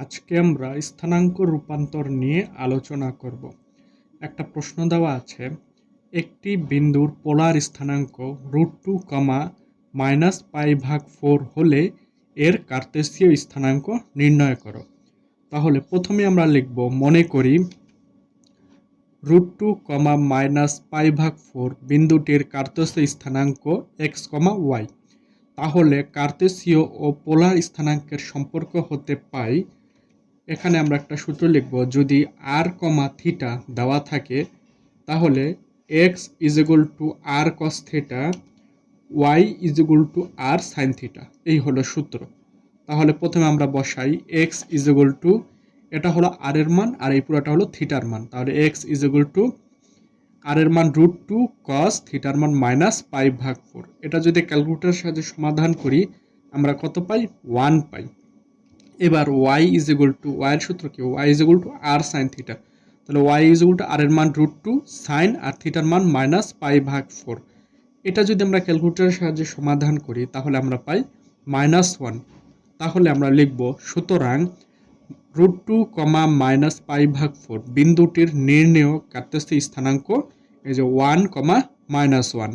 আজকে আমরা স্থানাঙ্ক রূপান্তর নিয়ে আলোচনা করব। একটা প্রশ্ন দেওয়া আছে, একটি বিন্দুর পোলার স্থানাঙ্ক root two comma minus pi ভাগ ফোর হলে এর কার্তেসীয় স্থানাঙ্ক নির্ণয় করো। তাহলে প্রথমে আমরা লিখব, মনে করি root two comma minus pi ভাগ ফোর বিন্দুটির কার্তেসীয় স্থানাঙ্ক এক্স কমা ওয়াই। তাহলে কার্তেসীয় ও পোলার স্থানাঙ্কের সম্পর্ক হতে পাই এখানে আমরা একটা সূত্র লিখব, যদি আর কমা থিটা দেওয়া থাকে, তাহলে x is equal to r cos theta y is equal to r sine theta এই হলো সূত্র। তাহলে প্রথমে আমরা বসাই এক্স ইজ টু এটা হলো আর এর মান, আর এই পুরোটা হলো থিটার মান। তাহলে x is equal to r এর মান রুট টু কস থিটার মান মাইনাস পাই ভাগ ফোর এটা যদি ক্যালকুলেটারের সাহায্যে সমাধান করি, আমরা কত পাই? ওয়ান পাই। এবার ওয়াই ইজ ইকুয়াল টু ওয়াইয়ের সূত্র কি? Y is equal to r sine theta তাহলে y is equal to r এর মান রুট টু সাইন আর থিটার মান মাইনাস পাই ভাগ ফোর এটা যদি আমরা ক্যালকুলেটারের সাহায্যে সমাধান করি, তাহলে আমরা পাই মাইনাস ওয়ান তাহলে আমরা লিখব, সুতরাং root two comma minus pi ভাগ ফোর বিন্দুটির নির্ণেয় কার্তেস্থ স্থানাঙ্ক, এই যে ওয়ান কমা মাইনাস ওয়ান